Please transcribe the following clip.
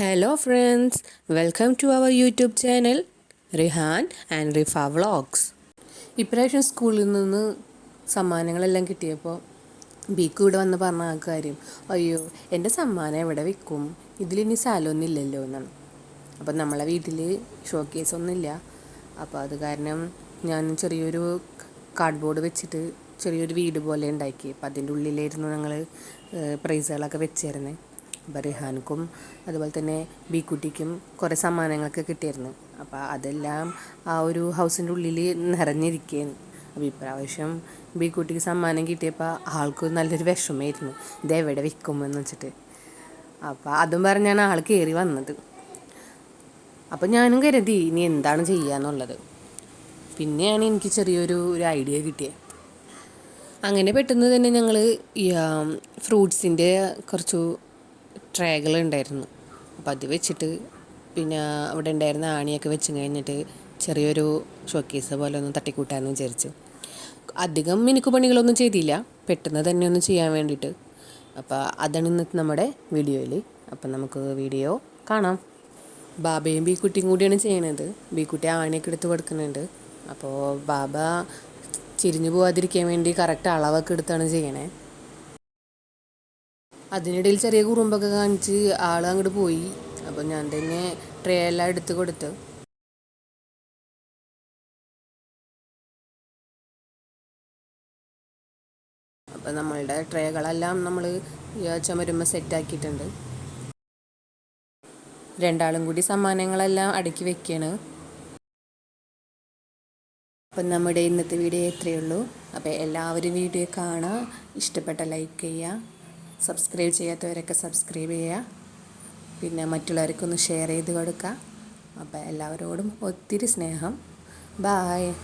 Hello friends welcome to our YouTube channel Rihan and Rifa vlogs ഇപ്രാവശ്യം സ്കൂളിൽ നിന്ന് സമ്മാനങ്ങളെല്ലാം കിട്ടിയപ്പോൾ ബീക്ക് ഇവിടെ വന്ന് പറഞ്ഞ ആ കാര്യം അയ്യോ എന്റെ സമ്മാനം എവിടെ വെക്കും? ഇതിലിനി സ്ഥലമൊന്നും ഇല്ലല്ലോ എന്നാണ്. അപ്പം നമ്മളെ വീട്ടിൽ ഷോ കേസ് ഒന്നുമില്ല അപ്പോൾ അത് കാരണം ഞാൻ ചെറിയൊരു കാർഡ്ബോർഡ് വെച്ചിട്ട് ചെറിയൊരു വീട് പോലെ ഉണ്ടാക്കി. അപ്പം അതിന്റെ ഉള്ളിലായിരുന്നു ഞങ്ങൾ പ്രൈസുകളൊക്കെ വെച്ചിരുന്നത് അപ്പോൾ റിഹാൻക്കും അതുപോലെ തന്നെ ബീക്കുട്ടിക്കും കുറേ സമ്മാനങ്ങളൊക്കെ കിട്ടിയിരുന്നു. അപ്പോൾ അതെല്ലാം ആ ഒരു ഹൗസിന്റെ ഉള്ളിൽ നിറഞ്ഞിരിക്കുകയാണ് അപ്പോൾ ഇപ്രാവശ്യം ബീക്കുട്ടിക്ക് സമ്മാനം കിട്ടിയപ്പോൾ ആൾക്ക് നല്ലൊരു വിഷമമായിരുന്നു. ഇതെവിടെ വിൽക്കുമെന്ന് വെച്ചിട്ട്? അപ്പോൾ അതും പറഞ്ഞാണ് ആൾ കയറി വന്നത്. അപ്പോൾ ഞാനും കരുതി ഇനി എന്താണ് ചെയ്യുക എന്നുള്ളത് പിന്നെയാണ് എനിക്ക് ചെറിയൊരു ഒരു ഐഡിയ കിട്ടിയത് അങ്ങനെ പെട്ടെന്ന് തന്നെ ഞങ്ങൾ ഈ ഫ്രൂട്ട്സിന്റെ കുറച്ച് ട്രേകൾ ഉണ്ടായിരുന്നു. അപ്പോൾ അത് വെച്ചിട്ട് പിന്നെ അവിടെ ഉണ്ടായിരുന്ന ആണിയൊക്കെ വെച്ച് കഴിഞ്ഞിട്ട് ചെറിയൊരു ഷോക്കേസ് പോലെ ഒന്ന് തട്ടിക്കൂട്ടാമെന്ന് വിചാരിച്ചു. അധികം മിനുക്ക് പണികളൊന്നും ചെയ്തില്ല. പെട്ടെന്ന് തന്നെ ഒന്ന് ചെയ്യാൻ വേണ്ടിയിട്ട്. അപ്പോൾ അതാണ് ഇന്നത്തെ നമ്മുടെ വീഡിയോയിൽ. അപ്പം നമുക്ക് വീഡിയോ കാണാം. ബാബയും ബീക്കുട്ടിയും കൂടിയാണ് ചെയ്യണത്. ബീക്കുട്ടി ആണിയൊക്കെ എടുത്ത് കൊടുക്കുന്നുണ്ട്. അപ്പോൾ ബാബ ചിരിഞ്ഞു പോവാതിരിക്കാൻ വേണ്ടി കറക്റ്റ് അളവൊക്കെ എടുത്താണ് ചെയ്യണേ. അതിനിടയിൽ ചെറിയ കുറുമ്പൊക്കെ കാണിച്ച് ആൾ അങ്ങോട്ട് പോയി. അപ്പോൾ ഞാൻ തന്നെ ട്രേ എല്ലാം എടുത്ത് കൊടുത്തു. അപ്പോൾ നമ്മളുടെ ട്രേകളെല്ലാം നമ്മൾ ചുമരുമ്പ സെറ്റ് ആക്കിയിട്ടുണ്ട്. രണ്ടാളും കൂടി സമ്മാനങ്ങളെല്ലാം അടുക്കി വെക്കുകയാണ് അപ്പം നമ്മുടെ ഇന്നത്തെ വീഡിയോ ഇത്രയേ ഉള്ളൂ. അപ്പോൾ എല്ലാവരും വീഡിയോ കാണുക ഇഷ്ടപ്പെട്ട ലൈക്ക് ചെയ്യുക സബ്സ്ക്രൈബ് ചെയ്യാത്തവരൊക്കെ സബ്സ്ക്രൈബ് ചെയ്യുക. പിന്നെ മറ്റുള്ളവർക്കൊന്ന് ഷെയർ ചെയ്ത് കൊടുക്കുക. അപ്പോൾ എല്ലാവരോടും ഒത്തിരി സ്നേഹം. ബായ്